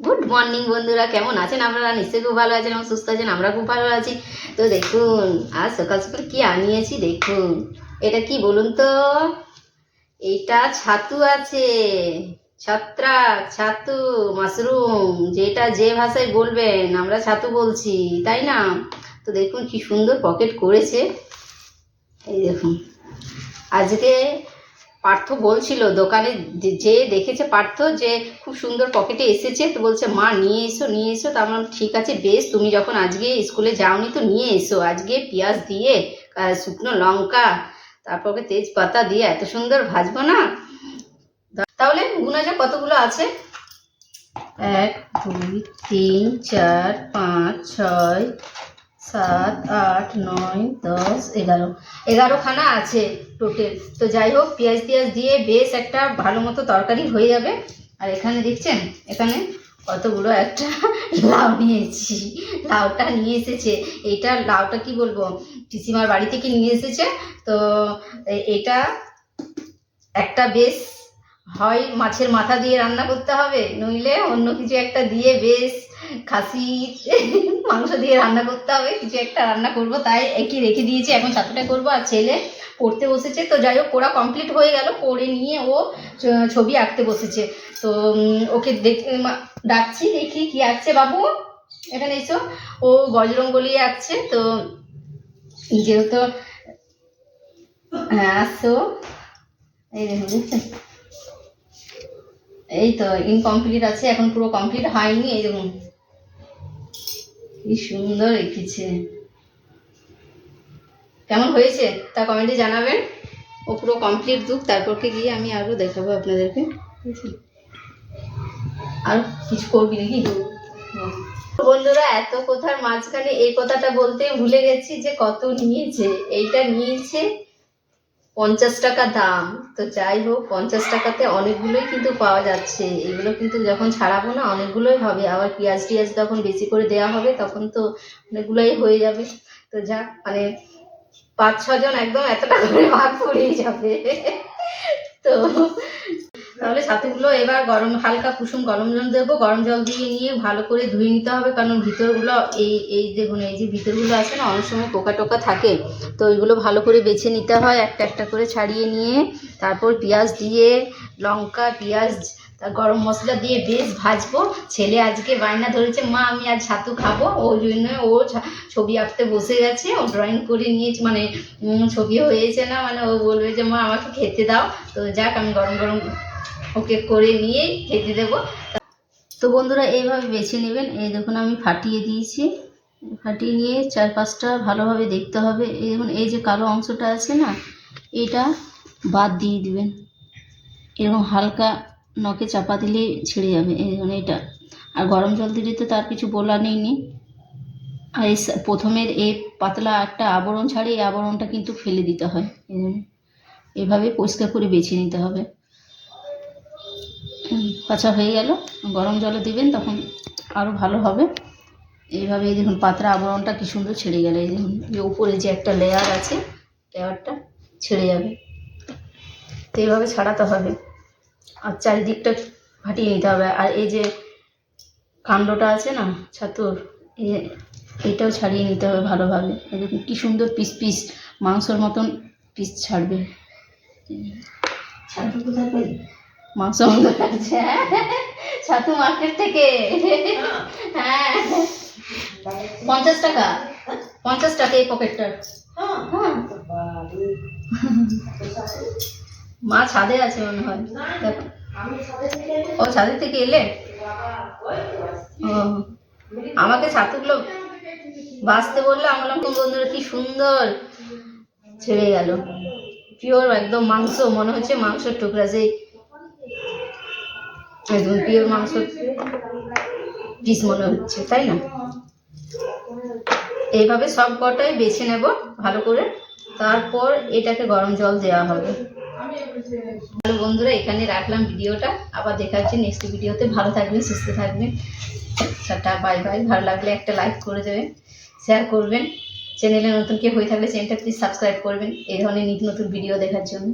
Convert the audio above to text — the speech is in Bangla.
গুড মর্নিং বন্ধুরা। কেমন আছেন? আপনারা নিশ্চয়ই খুব ভালো আছেন এবং সুস্থ আছেন, আমরা খুব ভালো আছি। তো দেখুন, আজ সকাল সকাল কি আনিয়েছি দেখুন। এটা কি বলুন তো? এটা ছাতু আছে। ছত্রাক ছাতু, মাশরুম, যেটা যে ভাষায় বলবেন, আমরা ছাতু বলছি, তাই না? তো দেখুন কি সুন্দর পকেট করেছে। এই দেখুন। আজকে পার্থ বলছিল দোকানে যে- দেখেছে পার্থ যে খুব সুন্দর পকেটে এসেছে তো বলছে মা নিয়ে এসো নিয়ে এসো। তা আমরা বললাম, ঠিক আছে বেশ তুমি যখন আজকে স্কুলে যাওনি তো নিয়ে এসো। আজকে পেঁয়াজ দিয়ে শুকনো লঙ্কা তারপর তেজপাতা দিয়ে এত সুন্দর ভাজবো না? তাহলে গুনা যা কতগুলো আছে। এক দুই তিন চার পাঁচ ছয় সাত, আট, নয়, দশ, এগারো। এগারো খানা আছে টোটাল তো যাই হোক, পেঁয়াজ টিয়াজ দিয়ে বেশ একটা ভালো মতো তরকারি হয়ে যাবে। আর এখানে দেখছেন, এখানে কতগুলো একটা লাউ নিয়েছি। লাউটা নিয়ে এসেছে। এইটা লাউটা কি বলব পিসিমার বাড়ি থেকে নিয়ে এসেছে? তো এটা একটা বেশ হয় মাছের মাথা দিয়ে রান্না করতে হবে। নইলে অন্য কিছু একটা দিয়ে বেশ খাসি, মাংস দিয়ে রান্না করতে হবে, কিছু একটা রান্না করব, তাই একই রেখে দিয়েছি, এখন ছাতুটা করব, আর ছেলে পড়তে বসেছে, তো যাই হোক পড়া কমপ্লিট হয়ে গেল, পড়ে নিয়ে ও ছবি আঁকতে বসেছে, তো ওকে দেখ ডাকছি, দেখি কি আঁকছে বাবু, এখানে এসো, ও বজরঙ্গলি আঁকছে, তো যেহেতু হ্যাঁ আসো, এই দেখুন এই তো ইনকমপ্লিট আছে, এখন পুরো কমপ্লিট হয়নি, এই দেখুন কি সুন্দর এঁকেছে। কেমন হয়েছে? তা কমেন্টে জানাবেন। ও পুরো কমপ্লিট দুক তারপরকে গিয়ে আমি আরও দেখাবো আপনাদেরকে। আর কিছু করবি নাকি? বন্ধুরা, এত কথার মাঝখানে এই কথাটা বলতে ভুলে গেছি যে কত নিয়েছে। এইটা নিয়েছে পঞ্চাশ টাকা দাম। তো যাই হোক, পঞ্চাশ টাকাতে অনেকগুলোই কিন্তু পাওয়া যাচ্ছে। এগুলো কিন্তু যখন ছাড়াবো না, অনেকগুলোই হবে। আবার পেঁয়াজ টিয়াজ যখন বেশি করে দেওয়া হবে, তখন তো অনেকগুলোই হয়ে যাবে। তো যাক মানে পাঁচ ছজন একদম এতটা করে ভাগ পড়েই যাবে। তো তাহলে ছাতুগুলো এবার গরম, হালকা কুসুম গরম জল দেবো। গরম জল দিয়ে নিয়ে ভালো করে ধুয়ে নিতে হবে, কারণ ভিতরগুলো এই এই দেখুন, এই যে ভিতরগুলো আছে না, অনেক সময় পোকা টোকা থাকে। তো ওইগুলো ভালো করে বেছে নিতে হয়, একটা একটা করে ছাড়িয়ে নিয়ে। তারপর পেঁয়াজ দিয়ে, লঙ্কা, পেঁয়াজ গরম মশলা দিয়ে বেশ ভাজবো। ছেলে আজকে বায়না ধরেছে, মা, আমি আজ ছাতু খাব। ওই জন্য ও ছবি আঁকতে বসে গেছে। ও ড্রয়িং করে নিয়েছে মানে ছবি হয়েছে না মানে ও বলবে যে, মা, আমাকে খেতে দাও। তো যাক, আমি গরম গরম ওকে করে নিয়ে খেতে দেবো। তো বন্ধুরা, এইভাবে বেছে নেবেন। এই দেখুন, আমি ফাটিয়ে দিয়েছি। ফাটিয়ে নিয়ে চার পাঁচটা ভালোভাবে দেখতে হবে। এই দেখুন, এই যে কালো অংশটা আছে না, এটা বাদ দিয়ে দিবেন। এরকম হালকা নখে চাপা দিলে ছেড়ে যাবে। এই দেখুন এটা আর গরম জল দিলে তো তার কিছু বলার নেই নি। আর এই প্রথমের এই পাতলা একটা আবরণ ছাড়ে এই আবরণটা কিন্তু ফেলে দিতে হয়। এভাবে পরিষ্কার করে বেছে নিতে হবে। কাঁচা হয়ে গেল। গরম জলে দিবেন, তখন আরও ভালো হবে। এইভাবে এই দেখুন পাতলা আবরণটা কি সুন্দর ছেড়ে গেল। এই দেখুন, যে উপরে যে একটা লেয়ার আছে, লেয়ারটা ছেড়ে যাবে। তো এইভাবে ছাড়াতে হবে। আর চারিদিকটা ফাটিয়ে নিতে হবে। আর এই যে কাণ্ডটা আছে না, ছাতুর এটাও ছাড়িয়ে নিতে হবে ভালোভাবে। দেখুন কী সুন্দর পিস পিস, মাংসর মতন পিস ছাড়বে। ছাতু কোথায়? মাংস মতো লাগছে হ্যাঁ? ছাতু মার্কেট থেকে। হ্যাঁ। পঞ্চাশ টাকা। পঞ্চাশ টাকা এই পকেটটার হ্যাঁ। মা ছাদে আছে মনে হয়। ও ছাদের থেকে এলে? ও। আমাকে ছাতুগুলো বাঁচতে বললে। আমি বললাম বন্ধুরা কি সুন্দর! ছেড়ে গেল। পিওর একদম মাংস। মনে হচ্ছে মাংসের টুকরা। সেই একদম পিওর মাংস পিস মনে হচ্ছে, তাই না? এইভাবে সব কটাই বেছে নেব ভালো করে। তারপর এটাকে গরম জল দেওয়া হবে। ভালো বন্ধুরা, এখানে রাখলাম ভিডিওটা। আবার দেখা হচ্ছে নেক্সট ভিডিওতে। ভালো থাকবেন, সুস্থ থাকবেন। টাটা বাই বাই ভালো লাগলে একটা লাইক করে দেবেন শেয়ার করবেন। চ্যানেলে নতুন কেউ হয়ে থাকলে চ্যানেলটা প্লিজ সাবস্ক্রাইব করবেন। এই ধরনের নিত্য নতুন ভিডিও দেখার জন্য।